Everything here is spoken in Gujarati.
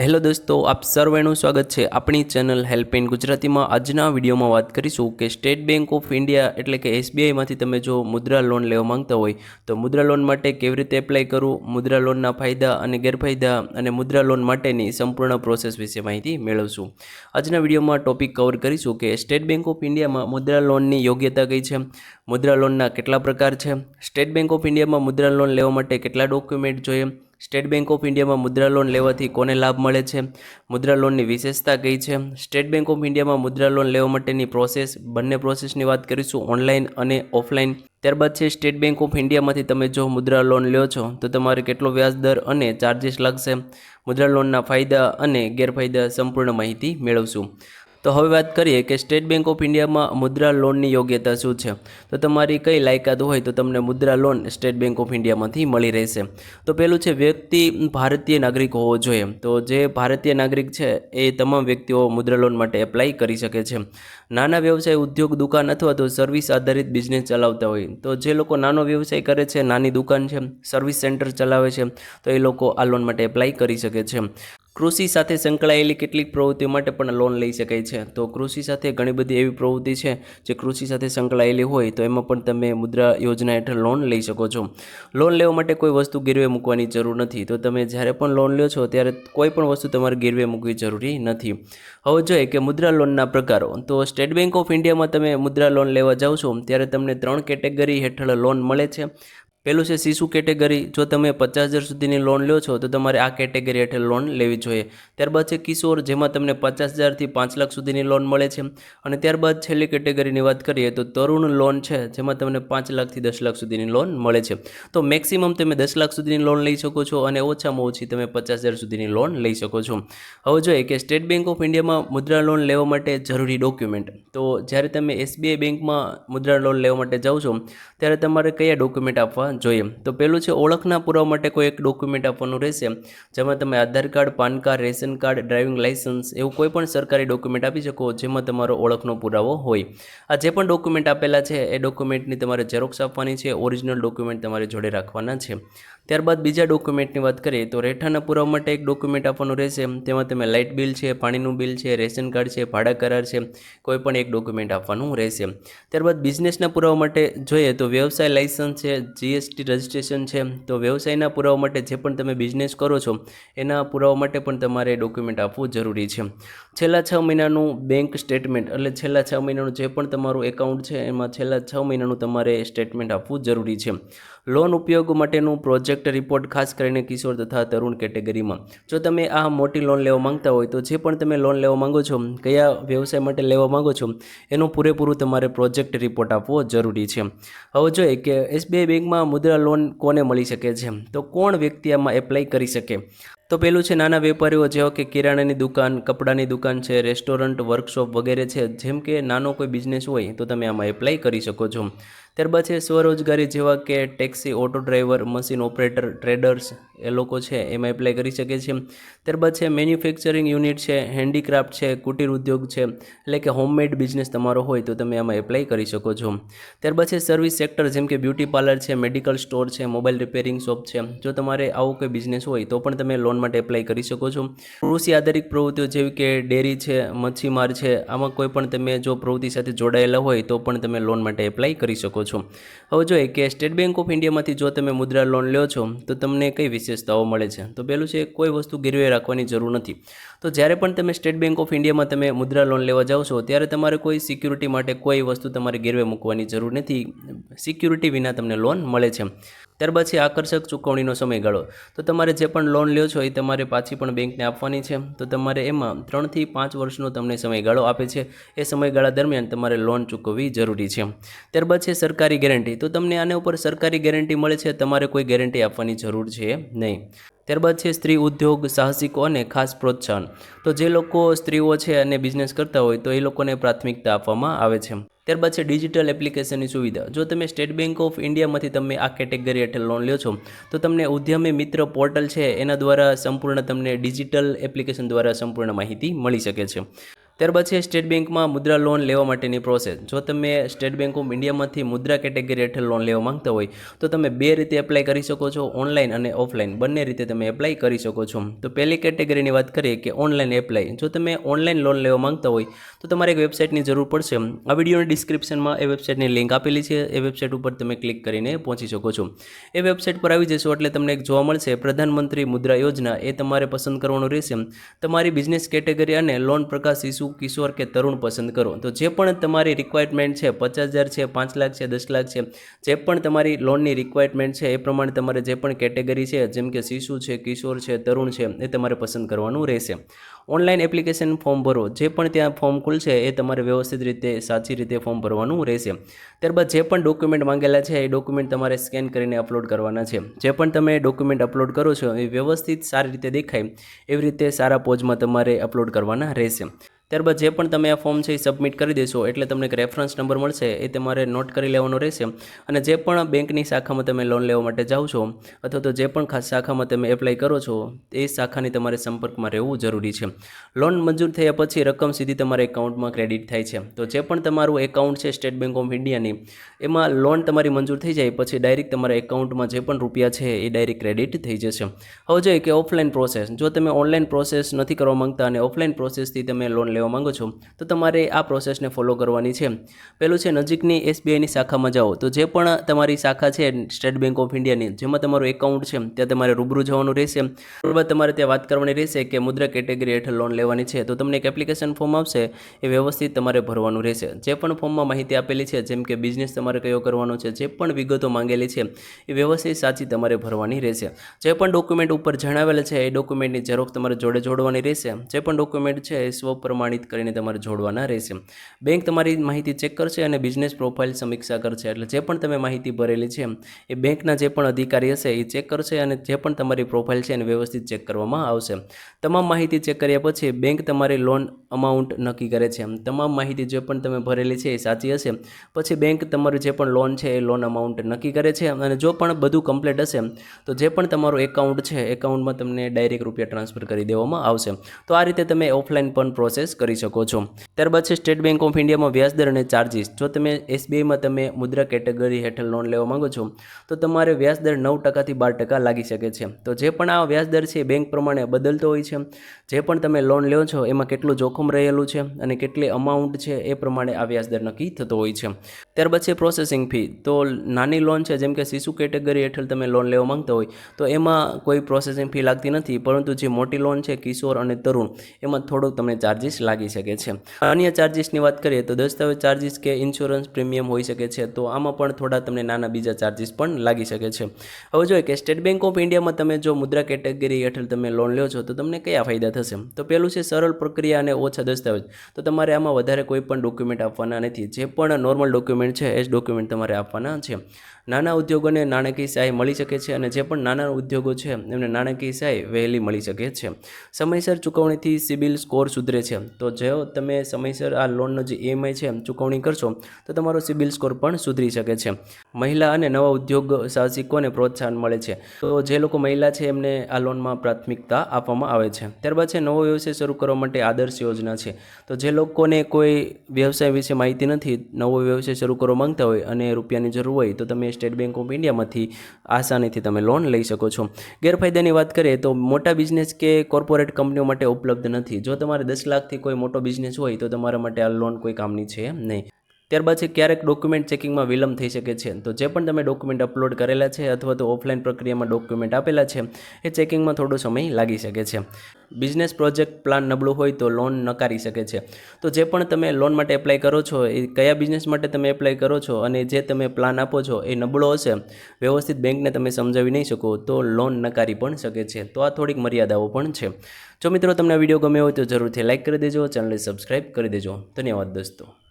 હેલો દોસ્તો, આપ સર્વેનું સ્વાગત છે આપણી ચેનલ હેલ્પ ઇન ગુજરાતીમાં. આજના વિડીયોમાં વાત કરીશું કે સ્ટેટ બેંક ઓફ ઇન્ડિયા એટલે કે એસબીઆઈમાંથી તમે જો મુદ્રા લોન લેવા માંગતા હોય, તો મુદ્રા લોન માટે કેવી રીતે એપ્લાય કરવું, મુદ્રા લોનના ફાયદા અને ગેરફાયદા અને મુદ્રા લોન માટેની સંપૂર્ણ પ્રોસેસ વિશે માહિતી મેળવશું. આજના વિડીયોમાં ટોપિક કવર કરીશું કે સ્ટેટ બેંક ઓફ ઇન્ડિયામાં મુદ્રા લોનની યોગ્યતા કઈ છે, મુદ્રા લોનના કેટલા પ્રકાર છે, સ્ટેટ બેંક ઓફ ઇન્ડિયામાં મુદ્રા લોન લેવા માટે કેટલા ડોક્યુમેન્ટ જોઈએ સ્ટેટ બેંક ઓફ ઇન્ડિયામાં મુદ્રા લોન લેવાથી કોને લાભ મળે છે? મુદ્રા લોનની વિશેષતા કઈ છે? સ્ટેટ બેંક ઓફ ઇન્ડિયામાં મુદ્રા લોન લેવા માટેની પ્રોસેસ, બંને પ્રોસેસની વાત કરીશું ઓનલાઈન અને ઓફલાઈન. ત્યારબાદ છે, સ્ટેટ બેંક ઓફ ઇન્ડિયામાંથી તમે જો મુદ્રા લોન લ્યો છો, તો તમારે કેટલો વ્યાજ દર અને ચાર્જિસ લાગશે? મુદ્રા લોનના ફાયદા અને ગેરફાયદા સંપૂર્ણ માહિતી મેળવશું. તો હવે વાત કરીએ કે સ્ટેટ બેંક ઓફ ઇન્ડિયામાં મુદ્રા લોનની યોગ્યતા શું છે? તો તમારી કઈ લાયકાત હોય તો તમને Mudra loan state bank of ઇન્ડિયામાંથી મળી રહેશે. તો પેલું છે વ્યક્તિ ભારતીય નાગરિક હોવો જોઈએ. તો જે ભારતીય નાગરિક છે એ તમામ વ્યક્તિઓ મુદ્રા લોન માટે એપ્લાય કરી શકે છે. નાના વ્યવસાય, ઉદ્યોગ, દુકાન અથવા તો સર્વિસ આધારિત બિઝનેસ ચલાવતા હોય. તો જે લોકો નાનો વ્યવસાય કરે છે, નાની દુકાન છે સર્વિસ સેન્ટર ચલાવે છે, તો એ લોકો આ લોન માટે એપ્લાય કરી શકે છે. કૃષિ સાથે સંકળાયેલી કેટલીક પ્રવૃત્તિઓ માટે પણ લોન લઈ શકાય છે. તો કૃષિ સાથે ઘણી બધી એવી પ્રવૃત્તિ છે જે કૃષિ સાથે સંકળાયેલી હોય તો એમાં પણ તમે મુદ્રા યોજના હેઠળ લોન લઈ શકો છો. લોન લેવા માટે કોઈ વસ્તુ ગીરવે મૂકવાની જરૂર નથી. તો તમે જ્યારે પણ લોન લ્યો છો ત્યારે કોઈ પણ વસ્તુ તમારે ગીરવે મૂકવી જરૂરી નથી. હવે જોઈએ કે મુદ્રા લોનના પ્રકારો. તો સ્ટેટ બેંક ઓફ ઇન્ડિયામાં તમે મુદ્રા લોન લેવા જાઓ છો ત્યારે તમને ત્રણ કેટેગરી હેઠળ લોન મળે છે. પેલું છે શિશુ કેટેગરી. જો તમે પચાસ હજાર સુધીની લોન લો છો, તો તમારે આ કેટેગરી હેઠળ લોન લેવી જોઈએ. ત્યારબાદ છે કિશોર, જેમાં તમને પચાસ હજારથી પાંચ લાખ સુધીની લોન મળે છે. અને ત્યારબાદ છેલ્લી કેટેગરીની વાત કરીએ, તો તરુણ લોન છે, જેમાં તમને પાંચ લાખથી દસ લાખ સુધીની લોન મળે છે. તો મેક્સિમમ તમે દસ લાખ સુધીની લોન લઈ શકો છો અને ઓછામાં ઓછી તમે પચાસ હજાર સુધીની લોન લઈ શકો છો. હવે જોઈએ કે સ્ટેટ બેંક ઓફ ઇન્ડિયામાં મુદ્રા લોન લેવા માટે જરૂરી ડોક્યુમેન્ટ તો જ્યારે તમે એસબીઆઈ બેંકમાં મુદ્રા લોન લેવા માટે જાઓ છો, ત્યારે તમારે કયા ડોક્યુમેન્ટ આપવા જોઈએ. તો પહેલું છે, ઓળખના પુરાવા માટે કોઈ એક ડોક્યુમેન્ટ આપવાનું રહેશે, જેમાં તમે Aadhaar card, PAN card, ration card driving licence એવું કોઈ પણ સરકારી ડોક્યુમેન્ટ આપી શકો, જેમાં તમારો ઓળખનો પુરાવો હોય. આ જે પણ ડોક્યુમેન્ટ આપેલા છે, એ ડોક્યુમેન્ટની તમારે ઝેરોક્સ આપવાની છે ઓરિજિનલ ડોક્યુમેન્ટ તમારે જોડે રાખવાના છે. ત્યારબાદ બીજા ડોક્યુમેન્ટની વાત કરીએ, તો રહેઠાણના પુરાવા માટે એક ડોક્યુમેન્ટ આપવાનું રહેશે, તેમાં તમે લાઇટ બિલ છે, પાણીનું બિલ છે, રેશન કાર્ડ છે, ભાડા કરાર છે, કોઈ પણ એક ડોક્યુમેન્ટ આપવાનું રહેશે. ત્યારબાદ બિઝનેસના પુરાવા માટે જોઈએ, તો વ્યવસાય લાઇસન્સ છે જીએસટી રજિસ્ટ્રેશન છે, તો વ્યવસાયના પુરાવા માટે જે પણ તમે બિઝનેસ કરો છો, એના પુરાવા માટે પણ તમારે ડોક્યુમેન્ટ આપવું જરૂરી છે. છેલ્લા છ મહિનાનું બેંક સ્ટેટમેન્ટ, એટલે છેલ્લા છ મહિનાનું જે પણ તમારું એકાઉન્ટ છે, એમાં છેલ્લા છ મહિનાનું તમારે સ્ટેટમેન્ટ આપવું જરૂરી છે. લોન ઉપયોગ માટેનું પ્રોજેક્ટ રિપોર્ટ ખાસ કરીને કિશોર તથા તરુણ કેટેગરીમાં. જો તમે આ મોટી લોન લેવા માંગતા હોય, તો જે પણ તમે લોન લેવા માંગો છો, કયા વ્યવસાય માટે લેવા માંગો છો, એનું પૂરેપૂરું તમારે પ્રોજેક્ટ રિપોર્ટ આપવો જરૂરી છે. હવે જોઈએ કે એસબીઆઈ બેંકમાં મુદ્રા લોન કોને મળી શકે છે? તો કોણ વ્યક્તિ આમાં એપ્લાય કરી શકે? તો પેલું છે નાના વેપારીઓ જેવા કે કિરાણાની દુકાન, કપડાની દુકાન છે, રેસ્ટોરન્ટ, વર્કશોપ વગેરે છે. જેમ કે નાનો કોઈ બિઝનેસ હોય, તો તમે આમાં એપ્લાય કરી શકો છો. ત્યારબાદ છે સ્વરોજગારી, જેવા કે taxi auto driver machine operator traders એ લોકો છે, એમાં એપ્લાય કરી શકે છે. ત્યારબાદ છે મેન્યુફેક્ચરિંગ યુનિટ છે હેન્ડીક્રાફ્ટ છે, કુટીર ઉદ્યોગ છે, એટલે કે હોમમેડ બિઝનેસ તમારો હોય, તો તમે આમાં એપ્લાય કરી શકો છો. ત્યારબાદ છે સર્વિસ સેક્ટર જેમ કે બ્યુટી પાર્લર છે મેડિકલ સ્ટોર છે મોબાઈલ રિપેરિંગ શોપ છે. જો તમારે આવો કોઈ બિઝનેસ હોય, તો પણ તમે લોન માટે એપ્લાય કરી શકો છો. કૃષિ આધારિત પ્રવૃત્તિઓ જેવી કે ડેરી છે, મચ્છીમાર છે, આમાં કોઈ પણ તમે જો પ્રવૃત્તિ સાથે જોડાયેલા હોય તો પણ તમે લોન માટે એપ્લાય કરી શકો છો. હવે જોઈએ કે સ્ટેટ બેંક ઓફ ઇન્ડિયામાંથી જો તમે મુદ્રા લોન લ્યો છો, તો તમને કઈ વિશેષતાઓ મળે છે? તો પહેલું છે, કોઈ વસ્તુ ગીરવે રાખવાની જરૂર નથી. તો જ્યારે પણ તમે સ્ટેટ બેંક ઓફ ઇન્ડિયામાં તમે મુદ્રા લોન લેવા જાઓ છો, ત્યારે તમારે કોઈ સિક્યુરિટી માટે કોઈ વસ્તુ તમારે ગીરવે મૂકવાની જરૂર નથી. સિક્યુરિટી વિના તમને લોન મળે છે. ત્યારબાદ છે આકર્ષક ચૂકવણીનો સમયગાળો. તો તમારે જે પણ લોન લ્યો છો એ તમારે પાછી પણ બેંકને આપવાની છે. તો તમારે એમાં ત્રણથી પાંચ વર્ષનો તમને સમયગાળો આપે છે. એ સમયગાળા દરમિયાન તમારે લોન ચૂકવવી જરૂરી છે. ત્યારબાદ છે સરકારી ગેરંટી તો તમને આના ઉપર સરકારી ગેરંટી મળે છે. તમારે કોઈ ગેરંટી આપવાની જરૂર છે નહીં. ત્યારબાદ છે સ્ત્રી ઉદ્યોગ, સાહસિકો અને ખાસ પ્રોત્સાહન. તો જે લોકો સ્ત્રીઓ છે અને બિઝનેસ કરતા હોય તો એ લોકોને પ્રાથમિકતા આપવામાં આવે છે. ત્યારબાદ છે ડિજિટલ એપ્લિકેશનની સુવિધા. જો તમે સ્ટેટ બેંક ઓફ ઇન્ડિયામાંથી તમે આ કેટેગરી હેઠળ લોન લ્યો છો, તો તમને ઉદ્યમી મિત્ર પોર્ટલ છે, એના દ્વારા સંપૂર્ણ તમને ડિજિટલ એપ્લિકેશન દ્વારા સંપૂર્ણ માહિતી મળી શકે છે. ત્યારબાદ છે સ્ટેટ બેંકમાં મુદ્રા લોન લેવા માટેની પ્રોસેસ જો તમે સ્ટેટ બેંક ઓફ ઇન્ડિયામાંથી મુદ્રા કેટેગરી હેઠળ લોન લેવા માંગતા હોય, તો તમે બે રીતે એપ્લાય કરી શકો છો ઓનલાઈન અને ઓફલાઈન બંને રીતે તમે એપ્લાય કરી શકો છો. તો પહેલી કેટેગરીની વાત કરીએ કે ઓનલાઈન એપ્લાય જો તમે ઓનલાઈન લોન લેવા માંગતા હોય, તો તમારે એક વેબસાઇટની જરૂર પડશે. આ વિડીયોની ડિસ્ક્રિપ્શનમાં એ વેબસાઇટની લિંક આપેલી છે. એ વેબસાઇટ ઉપર તમે ક્લિક કરીને પહોંચી શકો છો. એ વેબસાઇટ પર આવી જશો એટલે તમને એક જોવા મળશે, પ્રધાનમંત્રી મુદ્રા યોજના. એ તમારે પસંદ કરવાનું રહેશે. તમારી બિઝનેસ કેટેગરી અને લોન પ્રકાર શિશુ કિશોર કે તરુણ પસંદ કરો? તો જે પણ તમારી રિક્વાયરમેન્ટ છે, પચાસ હજાર છે, પાંચ લાખ છે, દસ લાખ છે, જે પણ તમારી લોનની રિક્વાયરમેન્ટ છે, એ પ્રમાણે તમારે જે પણ કેટેગરી છે, જેમ કે શિશુ છે, કિશોર છે, તરુણ છે, એ તમારે પસંદ કરવાનું રહેશે. ઓનલાઈન એપ્લિકેશન ફોર્મ ભરો. જે પણ ત્યાં ફોર્મ ખુલશે, એ તમારે વ્યવસ્થિત રીતે, સાચી રીતે ફોર્મ ભરવાનું રહેશે. ત્યારબાદ જે પણ ડોક્યુમેન્ટ માંગેલા છે, એ ડોક્યુમેન્ટ તમારે સ્કેન કરીને અપલોડ કરવાના છે. જે પણ તમે ડોક્યુમેન્ટ અપલોડ કરો છો, એ વ્યવસ્થિત સારી રીતે દેખાય, એવી રીતે સારા પોજમાં તમારે અપલોડ કરવાના રહેશે. ત્યારબાદ જે પણ તમે આ ફોર્મ છે એ સબમિટ કરી દેશો, એટલે તમને એક રેફરન્સ નંબર મળશે, એ તમારે નોટ કરી લેવાનો રહેશે. અને જે પણ બેંકની શાખામાં તમે લોન લેવા માટે જાઓ છો, અથવા તો જે પણ ખાસ શાખામાં તમે એપ્લાય કરો છો, એ શાખાની તમારે સંપર્કમાં રહેવું જરૂરી છે. લોન મંજૂર થયા પછી રકમ સીધી તમારા એકાઉન્ટમાં ક્રેડિટ થાય છે. તો જે પણ તમારું એકાઉન્ટ છે સ્ટેટ બેંક ઓફ ઇન્ડિયાની એમાં લોન તમારી મંજૂર થઈ જાય, પછી ડાયરેક્ટ તમારા એકાઉન્ટમાં જે પણ રૂપિયા છે એ ડાયરેક્ટ ક્રેડિટ થઈ જશે. હવે જોઈએ કે ઓફલાઈન પ્રોસેસ જો તમે ઓનલાઈન પ્રોસેસ નથી કરવા માંગતા અને ઓફલાઈન પ્રોસેસથી તમે લોન લેવા માંગો છો. તો તમારે આ પ્રોસેસને ફોલો કરવાની છે. પહેલું છે, નજીકની એસબીઆઈની શાખામાં જાઓ. તો જે પણ તમારી શાખા છે સ્ટેટ બેંક ઓફ ઇન્ડિયાની જેમાં તમારું એકાઉન્ટ છે, ત્યાં તમારે રૂબરૂ જવાનું રહેશે. ત્યારબાદ તમારે ત્યાં વાત કરવાની રહેશે કે મુદ્રા કેટેગરી હેઠળ લોન લેવાની છે. તો તમને એક એપ્લિકેશન ફોર્મ આવશે, એ વ્યવસ્થિત તમારે ભરવાનું રહેશે. જે પણ ફોર્મમાં માહિતી આપેલી છે, જેમ કે બિઝનેસ તમારે કયો કરવાનો છે, જે પણ વિગતો માંગેલી છે, એ વ્યવસ્થિત સાચી તમારે ભરવાની રહેશે. જે પણ ડોક્યુમેન્ટ ઉપર જણાવેલ છે, એ ડોક્યુમેન્ટની ઝેરોક્ષ તમારે જોડે જોડવાની રહેશે. જે પણ ડોક્યુમેન્ટ છે, એ સ્વ પ્રમાણિત કરીને તમારે જોડવાના રહેશે. બેંક તમારી માહિતી ચેક કરશે અને બિઝનેસ પ્રોફાઇલ સમીક્ષા કરશે. એટલે જે પણ તમે માહિતી ભરેલી છે, એ બેંકના જે પણ અધિકારી હશે એ ચેક કરશે અને જે પણ તમારી પ્રોફાઇલ છે એને વ્યવસ્થિત ચેક કરવામાં આવશે. તમામ માહિતી ચેક કર્યા પછી બેંક તમારી લોન અમાઉન્ટ નક્કી કરે છે. તમામ માહિતી જે પણ તમે ભરેલી છે એ સાચી હશે. પછી બેંક તમારું જે પણ લોન છે એ લોન અમાઉન્ટ નક્કી કરે છે અને જો પણ બધું કમ્પ્લીટ હશે, તો જે પણ તમારું એકાઉન્ટ છે, એકાઉન્ટમાં તમને ડાયરેક્ટ રૂપિયા ટ્રાન્સફર કરી દેવામાં આવશે. તો આ રીતે તમે ઓફલાઈન પણ પ્રોસેસ કરી શકો છો. ત્યારબાદ છે સ્ટેટ બેંક ઓફ ઇન્ડિયામાં વ્યાજદર અને ચાર્જિસ જો તમે એસબીઆઈમાં તમે મુદ્રા કેટેગરી હેઠળ લોન લેવા માંગો છો, તો તમારે વ્યાજદર નવ ટકાથી બાર ટકા લાગી શકે છે. તો જે પણ આ વ્યાજદર છે બેંક પ્રમાણે બદલતો હોય છે. જે પણ તમે લોન લ્યો છો, એમાં કેટલું જોખમ રહેલું છે અને કેટલી અમાઉન્ટ છે એ પ્રમાણે આ વ્યાજદર નક્કી થતો હોય છે. ત્યારબાદ છે પ્રોસેસિંગ ફી તો નાની લોન છે, જેમ કે શિશુ કેટેગરી હેઠળ તમે લોન લેવા માંગતા હોય, તો એમાં કોઈ પ્રોસેસિંગ ફી લાગતી નથી, પરંતુ જે મોટી લોન છે, કિશોર અને તરુણ, એમાં થોડોક તમને ચાર્જિસ લાગી શકે છે. અન્ય ચાર્જિસની વાત કરીએ, તો દસ્તાવેજ ચાર્જિસ કે ઇન્સ્યોરન્સ પ્રીમિયમ હોઈ શકે છે, તો આમાં પણ થોડા તમને નાના બીજા ચાર્જિસ પણ લાગી શકે છે. હવે જોઈએ કે સ્ટેટ બેંક ઓફ ઇન્ડિયામાં તમે જો મુદ્રા કેટેગરી હેઠળ તમે લોન લો છો, તો તમને કયા ફાયદા થશે? તો પહેલું છે સરળ પ્રક્રિયા અને ઓછા દસ્તાવેજ. તો તમારે આમાં વધારે કોઈ પણ ડોક્યુમેન્ટ આપવાના નથી, જે પણ નોર્મલ ડોક્યુમેન્ટ છે, એ જ ડોક્યુમેન્ટ તમારે આપવાના છે. નાના ઉદ્યોગોને નાણાકીય સહાય મળી શકે છે અને જે પણ નાના ઉદ્યોગો છે, એમને નાણાકીય સહાય વહેલી મળી શકે છે. સમયસર ચૂકવણીથી સિબિલ સ્કોર સુધરે છે. તો જો તમે સમયસર આ લોનનો જે ઈએમઆઈ છે ચૂકવણી કરશો, તો તમારો સિબિલ સ્કોર પણ સુધરી શકે છે. મહિલા અને નવા ઉદ્યોગ સાહસિકોને પ્રોત્સાહન મળે છે. તો જે લોકો મહિલા છે, એમને આ લોનમાં પ્રાથમિકતા આપવામાં આવે છે. ત્યારબાદ છે, નવો વ્યવસાય શરૂ કરવા માટે આદર્શ યોજના છે. તો જે લોકોને કોઈ વ્યવસાય વિશે માહિતી નથી, નવો વ્યવસાય શરૂ કરવા માંગતા હોય અને રૂપિયાની જરૂર હોય તો તમે સ્ટેટ બેંક ઓફ ઇન્ડિયામાંથી આસાનીથી તમે લોન લઈ શકો છો. ગેરફાયદાની વાત કરીએ તો મોટા બિઝનેસ કે કોર્પોરેટ કંપનીઓ માટે ઉપલબ્ધ નથી. જો તમારે દસ લાખથી કોઈ મોટો બિઝનેસ હોય તો તમારા માટે આ લોન કોઈ કામની છે નહીં. ત્યારબાદ છે ક્યારેક ડોક્યુમેન્ટ ચેકિંગમાં વિલંબ થઈ શકે છે. તો જે પણ તમે ડોક્યુમેન્ટ અપલોડ કરેલા છે અથવા તો ઓફલાઈન પ્રક્રિયામાં ડોક્યુમેન્ટ આપેલા છે, એ ચેકિંગમાં થોડો સમય લાગી શકે છે. બિઝનેસ પ્રોજેક્ટ પ્લાન નબળું હોય તો લોન નકારી શકે છે. તો જે પણ તમે લોન માટે એપ્લાય કરો છો, એ કયા બિઝનેસ માટે તમે એપ્લાય કરો છો અને જે તમે પ્લાન આપો છો એ નબળો હશે, વ્યવસ્થિત બેંકને તમે સમજાવી નહીં શકો તો લોન નકારી પણ શકે છે. તો આ થોડીક મર્યાદાઓ પણ છે. જો મિત્રો તમને વીડિયો ગમ્યો હોય તો જરૂરથી લાઇક કરી દેજો ચેનલને સબસ્ક્રાઈબ કરી દેજો. ધન્યવાદ દોસ્તો.